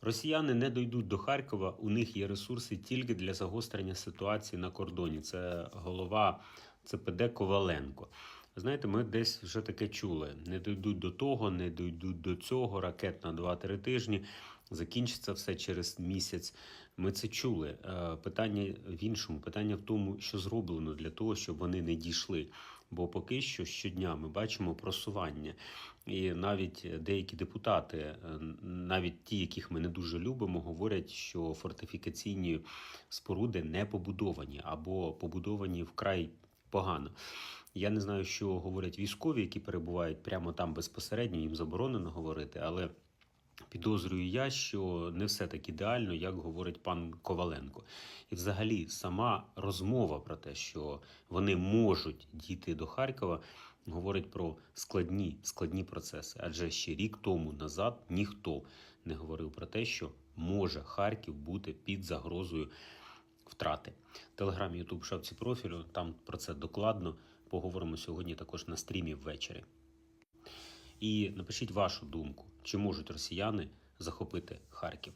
Росіяни не дійдуть до Харкова. У них є ресурси тільки для загострення ситуації на кордоні. Це голова ЦПД Коваленко. Знаєте, ми десь вже таке чули. Не дійдуть до того, не дійдуть до цього. Ракет на 2-3 тижні. Закінчиться все через місяць. Ми це чули. Е, Питання в іншому. Питання в тому, що зроблено для того, щоб вони не дійшли. Бо поки що щодня ми бачимо просування. І навіть деякі депутати, е, навіть ті, яких ми не дуже любимо, говорять, що фортифікаційні споруди не побудовані або побудовані вкрай погано. Я не знаю, що говорять військові, які перебувають прямо там безпосередньо, їм заборонено говорити, але підозрюю я, що не все так ідеально, як говорить пан Коваленко. І взагалі сама розмова про те, що вони можуть дійти до Харкова, говорить про складні, складні процеси. Адже ще рік тому назад ніхто не говорив про те, що може Харків бути під загрозою втрати. Телеграм, Ютуб, шапці профілю. Там про це докладно поговоримо сьогодні також на стрімі ввечері. І напишіть вашу думку, чи можуть росіяни захопити Харків.